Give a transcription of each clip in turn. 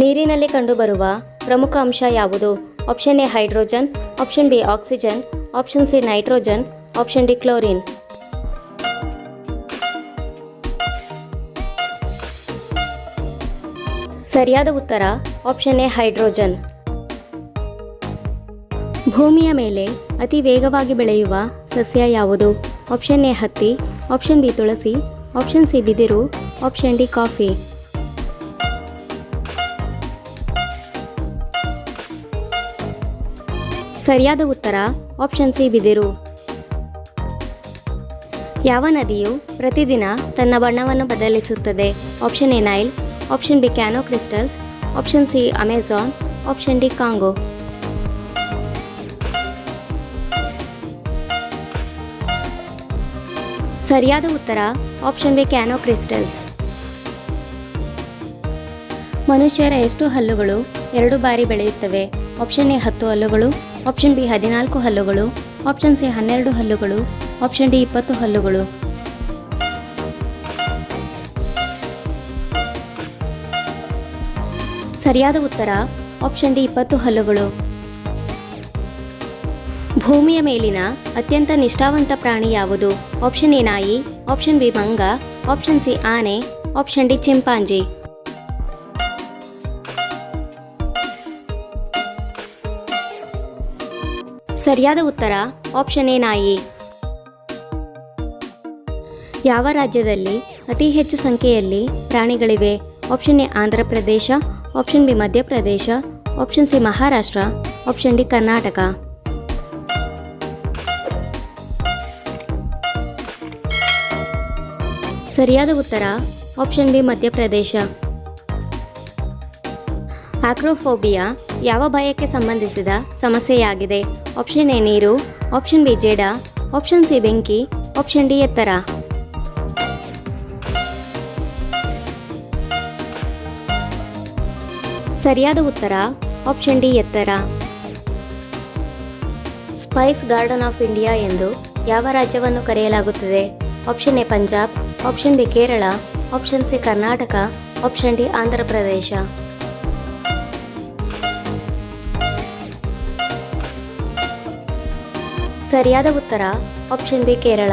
ನೀರಿನಲ್ಲಿ ಕಂಡುಬರುವ ಪ್ರಮುಖ ಅಂಶ ಯಾವುದು? Option A hydrogen option B oxygen option C nitrogen option D chlorine. ಸರಿಯಾದ ಉತ್ತರ ಆಪ್ಷನ್ ಎ ಹೈಡ್ರೋಜನ್. ಭೂಮಿಯ ಮೇಲೆ ಅತಿ ವೇಗವಾಗಿ ಬೆಳೆಯುವ ಸಸ್ಯ ಯಾವುದು? ಆಪ್ಷನ್ ಎ ಹತ್ತಿ ಆಪ್ಷನ್ ಬಿ ತುಳಸಿ ಆಪ್ಷನ್ ಸಿ ಬಿದಿರು ಆಪ್ಷನ್ ಡಿ ಕಾಫಿ. ಸರಿಯಾದ ಉತ್ತರ ಆಪ್ಷನ್ ಸಿ ಬಿದಿರು. ಯಾವ ನದಿಯು ಪ್ರತಿದಿನ ತನ್ನ ಬಣ್ಣವನ್ನು ಬದಲಿಸುತ್ತದೆ? Option A Nile, option B Cano Cristales, option C Amazon, option D Congo. ಸರಿಯಾದ ಉತ್ತರ ಆಪ್ಷನ್ ಬಿ ಕ್ಯಾನೋ ಕ್ರಿಸ್ಟಲ್ಸ್. ಮನುಷ್ಯರ ಎಷ್ಟು ಹಲ್ಲುಗಳು ಎರಡು ಬಾರಿ ಬೆಳೆಯುತ್ತವೆ? ಆಪ್ಷನ್ ಎ ಹತ್ತು ಹಲ್ಲುಗಳು ಆಪ್ಷನ್ ಬಿ ಹದಿನಾಲ್ಕು ಹಲ್ಲುಗಳು, ಆಪ್ಷನ್ ಸಿ ಹನ್ನೆರಡು ಹಲ್ಲುಗಳು, ಆಪ್ಷನ್ ಡಿ ಇಪ್ಪತ್ತು ಹಲ್ಲುಗಳು. ಸರಿಯಾದ ಉತ್ತರ, ಆಪ್ಷನ್ ಡಿ ಇಪ್ಪತ್ತು ಹಲ್ಲುಗಳು. ಭೂಮಿಯ ಮೇಲಿನ ಅತ್ಯಂತ ನಿಷ್ಠಾವಂತ ಪ್ರಾಣಿ ಯಾವುದು? ಆಪ್ಷನ್ ಎ ನಾಯಿ, ಆಪ್ಷನ್ ಬಿ ಮಂಗ, ಆಪ್ಷನ್ ಸಿ ಆನೆ, ಆಪ್ಷನ್ ಡಿ ಚಿಂಪಾಂಜಿ. ಸರಿಯಾದ ಉತ್ತರ ಆಪ್ಷನ್ ಎ ನಾಯಿ. ಯಾವ ರಾಜ್ಯದಲ್ಲಿ ಅತಿ ಹೆಚ್ಚು ಸಂಖ್ಯೆಯಲ್ಲಿ ಪ್ರಾಣಿಗಳಿವೆ? Option A Andhra Pradesh option B Madhya Pradesh option C Maharashtra option D Karnataka. ಸರಿಯಾದ ಉತ್ತರ ಆಪ್ಷನ್ ಬಿ ಮಧ್ಯಪ್ರದೇಶ ಆಕ್ರೋಫೋಬಿಯಾ ಯಾವ ಭಯಕ್ಕೆ ಸಂಬಂಧಿಸಿದ ಸಮಸ್ಯೆಯಾಗಿದೆ? ಆಪ್ಷನ್ ಎ ನೀರು ಆಪ್ಷನ್ ಬಿ ಜೇಡ ಆಪ್ಷನ್ ಸಿ ಬೆಂಕಿ ಆಪ್ಷನ್ ಡಿ ಎತ್ತರ. ಸರಿಯಾದ ಉತ್ತರ ಆಪ್ಷನ್ ಡಿ ಎತ್ತರ. ಸ್ಪೈಸ್ ಗಾರ್ಡನ್ ಆಫ್ ಇಂಡಿಯಾ ಎಂದು ಯಾವ ರಾಜ್ಯವನ್ನು ಕರೆಯಲಾಗುತ್ತದೆ? Option A Punjab option B Kerala option C Karnataka option D Andhra Pradesh. ಸರಿಯಾದ ಉತ್ತರ ಆಪ್ಷನ್ ಬಿ ಕೇರಳ.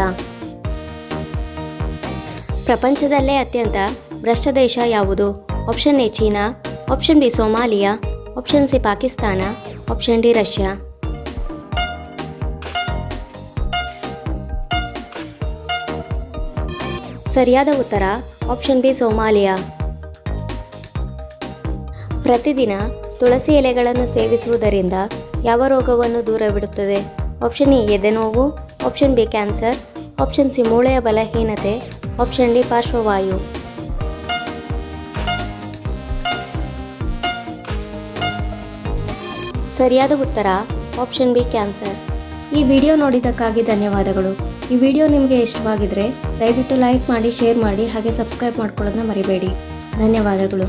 ಪ್ರಪಂಚದಲ್ಲೇ ಅತ್ಯಂತ ಭ್ರಷ್ಟ ದೇಶ ಯಾವುದು? Option A China option B Somalia option C Pakistan option D Russia. ಸರಿಯಾದ ಉತ್ತರ ಆಪ್ಷನ್ ಬಿ ಸೋಮಾಲಿಯಾ. ಪ್ರತಿದಿನ ತುಳಸಿ ಎಲೆಗಳನ್ನು ಸೇವಿಸುವುದರಿಂದ ಯಾವ ರೋಗವನ್ನು ದೂರವಿಡುತ್ತದೆ? Option A ಎದೆನೋವು. Option B cancer option C ಮೂಳೆಯ ಬಲಹೀನತೆ. ಆಪ್ಷನ್ ಡಿ ಪಾರ್ಶ್ವವಾಯು. ಸರಿಯಾದ ಉತ್ತರ ಆಪ್ಷನ್ ಬಿ ಕ್ಯಾನ್ಸರ್ ಈ ವಿಡಿಯೋ ನೋಡಿದ್ದಕ್ಕಾಗಿ ಧನ್ಯವಾದಗಳು. ಈ ವಿಡಿಯೋ ನಿಮಗೆ ಇಷ್ಟವಾಗಿದ್ದರೆ ದಯವಿಟ್ಟು ಲೈಕ್ ಮಾಡಿ ಶೇರ್ ಮಾಡಿ, ಹಾಗೆ ಸಬ್ಸ್ಕ್ರೈಬ್ ಮಾಡ್ಕೊಳ್ಳೋದನ್ನ ಮರಿಬೇಡಿ. ಧನ್ಯವಾದಗಳು.